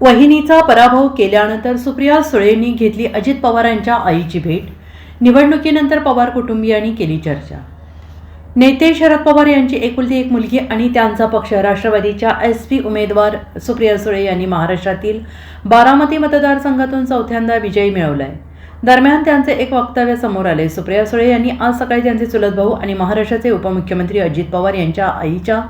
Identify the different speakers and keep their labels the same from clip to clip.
Speaker 1: वहिनीचा पराभव केल्यानंतर सुप्रिया सुळेंनी घेतली अजित पवारांच्या आईची भेट. निवडणुकीनंतर पवार कुटुंबियांनी केली चर्चा. नेते शरद पवार यांची एकुलती एक मुलगी आणि त्यांचा पक्ष राष्ट्रवादीच्या एस पी उमेदवार सुप्रिया सुळे यांनी महाराष्ट्रातील बारामती मतदारसंघातून चौथ्यांदा विजय मिळवलाय. दरम्यान त्यांचे एक वक्तव्य समोर आले. सुप्रिया सुळे यांनी आज सकाळी त्यांचे चुलत भाऊ आणि महाराष्ट्राचे उपमुख्यमंत्री अजित पवार यांच्या आईच्या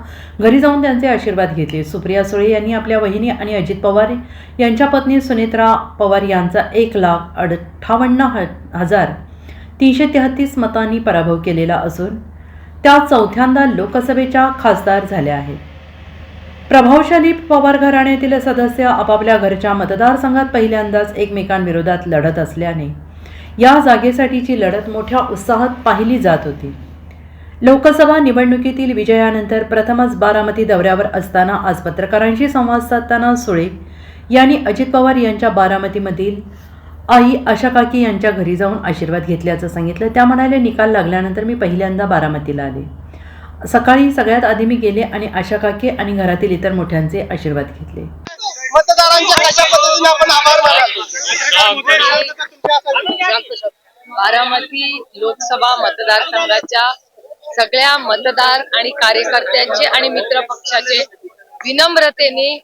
Speaker 1: घरी जाऊन त्यांचे आशीर्वाद घेतले. सुप्रिया सुळे यांनी आपल्या वहिनी आणि अजित पवार यांच्या पत्नी सुनेत्रा पवार यांचा एक लाख अठ्ठावन्न ह- हजार तीनशे तेहतीस मतांनी पराभव केलेला असून त्या चौथ्यांदा लोकसभेच्या खासदार झाल्या आहेत. प्रभावशाली पवार घराण्यातील सदस्य आपापल्या घरच्या मतदारसंघात पहिल्यांदाच एकमेकांविरोधात लढत असल्याने या जागेसाठीची लढत मोठ्या उत्साहात पाहिली जात होती. लोकसभा निवडणुकीतील विजयानंतर प्रथमच बारामती दौऱ्यावर असताना आज पत्रकारांशी संवाद साधताना सुळे यांनी अजित पवार यांच्या बारामतीमधील आई आशा काकी यांच्या घरी जाऊन आशीर्वाद घेतल्याचं सांगितलं. त्या म्हणाले निकाल लागल्यानंतर मी पहिल्यांदा बारामतीला आले. सकाळी सगळ्यात आधी मी गेले आणि आशा काकी आणि घरातील इतर मोठ्यांचे आशीर्वाद घेतले.
Speaker 2: मतदारांच्या कशा पद्धतीने आपण आभार मानाल?
Speaker 3: बारामती लोकसभा मतदारसंघाच्या सगळ्या मतदार आणि कार्यकर्त्यांचे आणि मित्र पक्षाचे विनम्रतेने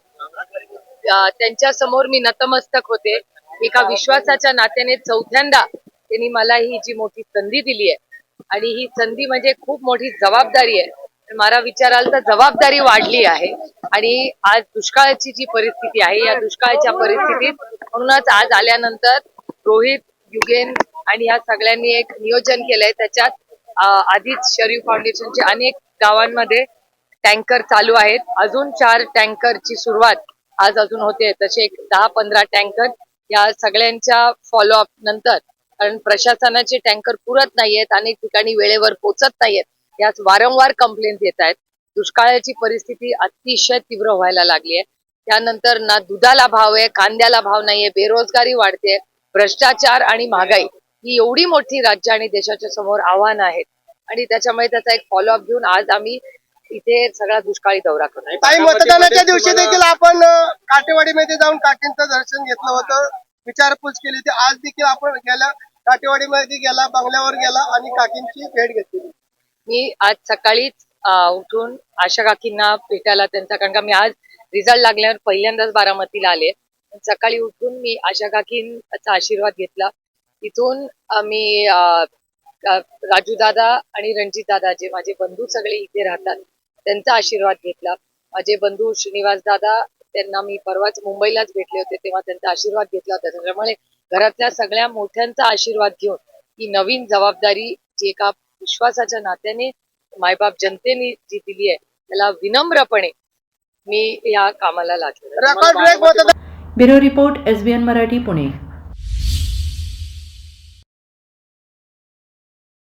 Speaker 3: त्यांच्यासमोर मी नतमस्तक होते. एका विश्वासाच्या नात्याने चौथ्यांदा त्यांनी मला ही जी मोठी संधी दिली आहे आणि ही संधी म्हणजे खूप मोठी जबाबदारी आहे. मला विचाराल तर जबाबदारी वाढली आहे. आणि आज दुष्काळाची जी परिस्थिती आहे या दुष्काळाच्या परिस्थितीत म्हणूनच आज आल्यानंतर रोहित युगेन आणि ह्या सगळ्यांनी एक नियोजन केलंय. त्याच्यात आधीच शरीफ फाउंडेशनचे अनेक गावांमध्ये टँकर चालू आहेत. अजून चार टँकरची सुरुवात आज अजून होते. तसे एक दहा पंधरा टँकर या सगळ्यांच्या फॉलोअप नंतर कारण प्रशासनाचे टँकर पुरत नाहीयेत अनेक ठिकाणी वेळेवर पोचत नाहीयेत. यात वारंवार कंप्लेंट येत आहेत. दुष्काळाची परिस्थिती अतिशय तीव्र व्हायला लागली आहे त्यानंतर ना दुधाला भाव आहे कांद्याला भाव नाहीये बेरोजगारी वाढते भ्रष्टाचार आणि महागाई ही एवढी मोठी राज्य आणि देशाच्या समोर आव्हानं आहेत. आणि त्याच्यामुळे त्याचा एक फॉलोअप घेऊन आज आम्ही इथे सगळा दुष्काळी दौरा करतो
Speaker 2: मतदानाच्या दिवशी देखील आपण काटेवाडीमध्ये जाऊन काकींचं दर्शन घेतलं होतं. विचारपूस केली ती आज देखील आपण गेल्या काटेवाडीमध्ये गेला बंगल्यावर गेला आणि काकींची भेट घेतली.
Speaker 3: मी आज सकाळीच उठून आशा काकींना भेटायला त्यांचा कारण का मी आज रिझल्ट लागल्यावर पहिल्यांदाच बारामतीला आले. सकाळी उठून मी आशा काकींचा आशीर्वाद घेतला. तिथून मी राजू दादा आणि रणजित दादा जे माझे बंधू सगळे इथे राहतात त्यांचा आशीर्वाद घेतला. माझे बंधू श्रीनिवास दादा त्यांना मी परवाच मुंबईलाच भेटले होते तेव्हा त्यांचा आशीर्वाद घेतला होता. त्याच्यामुळे घरातल्या सगळ्या मोठ्यांचा आशीर्वाद घेऊन ही नवीन जबाबदारी जी एका विश्वासाच्या नात्याने मायबाप जनतेने जी दिली आहे त्याला विनम्रपणे मी या कामाला लागले
Speaker 1: bureau report SBN Marathi Pune.